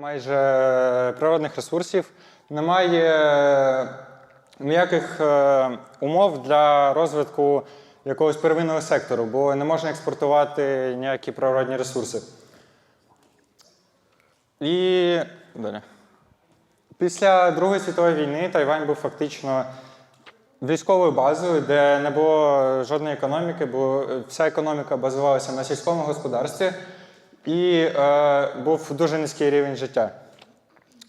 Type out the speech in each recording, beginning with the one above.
Майже природних ресурсів немає ніяких е, умов для розвитку якогось первинного сектору, бо не можна експортувати ніякі природні ресурси. І далі. Після Другої світової війни Тайвань був фактично військовою базою, де не було жодної економіки, бо вся економіка базувалася на сільському господарстві і е, був дуже низький рівень життя.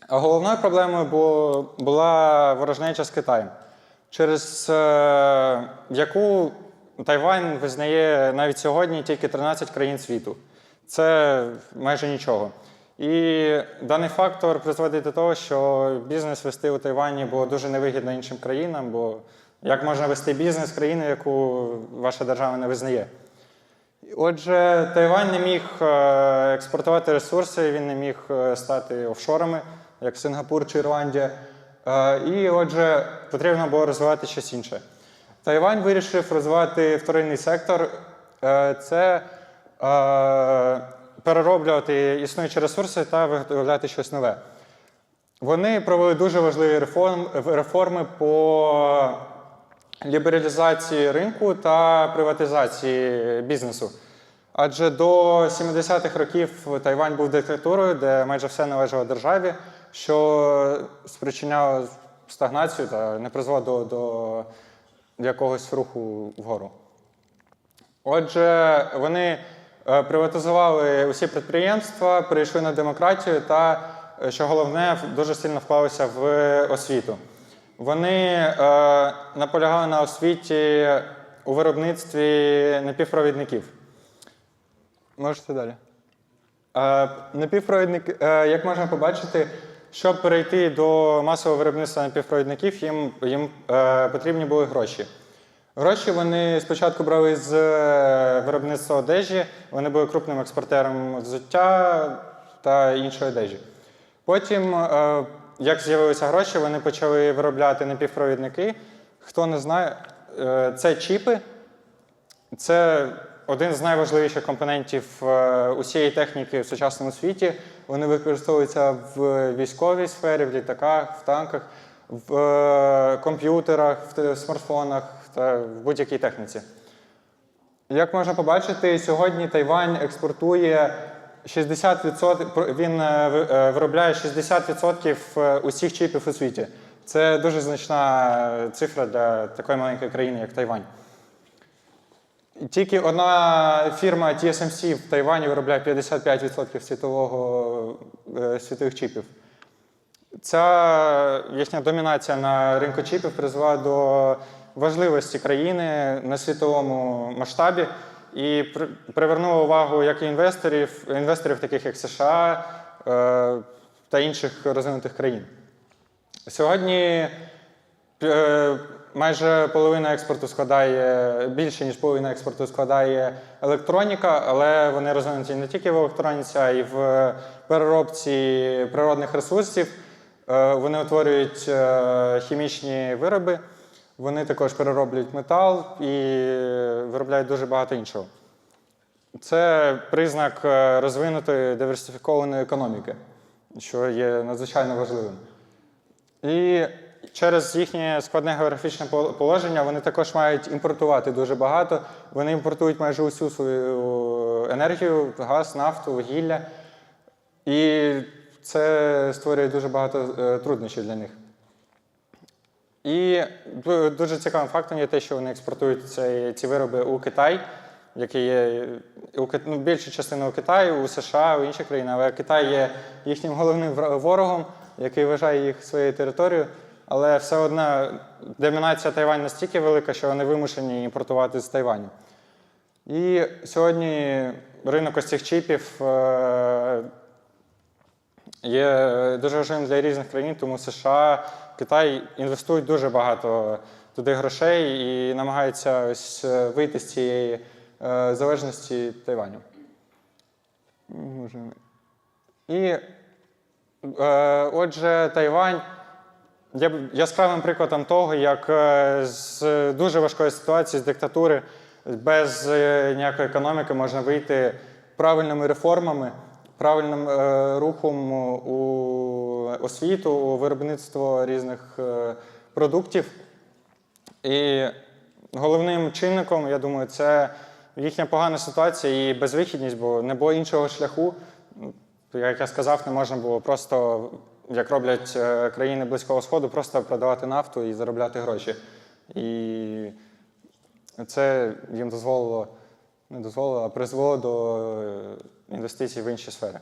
А головною проблемою бу- була ворожнеча з Китаєм, через е, яку Тайвань визнає навіть сьогодні тільки 13 країн світу. Це майже нічого. І даний фактор призводить до того, що бізнес вести у Тайвані було дуже невигідно іншим країнам, бо як можна вести бізнес в країну, яку ваша держава не визнає? Отже, Тайвань не міг е, експортувати ресурси, він не міг е, стати офшорами, як Сингапур чи Ірландія. Е, І отже, потрібно було розвивати щось інше. Тайвань вирішив розвивати вторинний сектор. Це перероблювати існуючі ресурси та виготовляти щось нове. Вони провели дуже важливі реформи по лібералізації ринку та приватизації бізнесу. Адже до 70-х років Тайвань був диктатурою, де майже все належало державі, що спричиняло стагнацію та не призвело до, до якогось руху вгору. Отже, вони е, приватизували усі підприємства, перейшли на демократію та, е, що головне, дуже сильно вклалися в освіту. Вони е, наполягали на освіті у виробництві напівпровідників. Можете далі. Е, Напівпровідник, е, як можна побачити, щоб перейти до масового виробництва напівпровідників, їм, їм е, потрібні були гроші. Гроші вони спочатку брали з е, виробництва одежі, вони були крупним експортером взуття та іншої одежі. Потім, е, як з'явилися гроші, вони почали виробляти напівпровідники. Хто не знає, е, це чіпи, це один з найважливіших компонентів е, усієї техніки в сучасному світі. Вони використовуються в військовій сфері, в літаках, в танках, в е, комп'ютерах, в смартфонах та в будь-якій техніці. Як можна побачити, сьогодні Тайвань експортує 60%, він е, е, виробляє 60% е, усіх чіпів у світі. Це дуже значна цифра для такої маленької країни, як Тайвань. Тільки одна фірма TSMC в Тайвані виробляє 55% світового, світових чіпів. Ця їхня домінація на ринку чіпів призвела до важливості країни на світовому масштабі і при- привернула увагу як і інвесторів, інвесторів, таких як США е, та інших розвинутих країн. Сьогодні е, майже половина експорту складає більше, ніж половина експорту складає електроніка, але вони розвинуті не тільки в електроніці, а й в переробці природних ресурсів. Е, Вони утворюють хімічні вироби, вони також перероблюють метал і виробляють дуже багато іншого. Це признак е, розвинутої диверсифікованої економіки, що є надзвичайно важливим. І через їхнє складне географічне положення вони також мають імпортувати дуже багато. Вони імпортують майже усю свою енергію, газ, нафту, вугілля. І це створює дуже багато е, труднощів для них. І дуже цікавим фактом є те, що вони експортують ці, ці вироби у Китай, який є у, ну, більшу частину у Китаю, у США, у інших країн, але Китай є їхнім головним ворогом, який вважає їх своєю територією. Але все одно домінація Тайваню настільки велика, що вони вимушені імпортувати з Тайваню. І сьогодні ринок ось цих чіпів е, є дуже важливим для різних країн, тому США, Китай інвестують дуже багато туди грошей і намагаються ось е, вийти з цієї е, залежності Тайваню. І е, отже, Тайвань є яскравим прикладом того, як з дуже важкої ситуації, з диктатури, без ніякої економіки можна вийти правильними реформами, правильним рухом у освіту, виробництво різних е, продуктів. І головним чинником, я думаю, це їхня погана ситуація і безвихідність, бо не було іншого шляху. Як я сказав, не можна було просто, як роблять е, країни Близького Сходу, просто продавати нафту і заробляти гроші. І це їм дозволило, не дозволило, а призвело до е, інвестицій в інші сфери.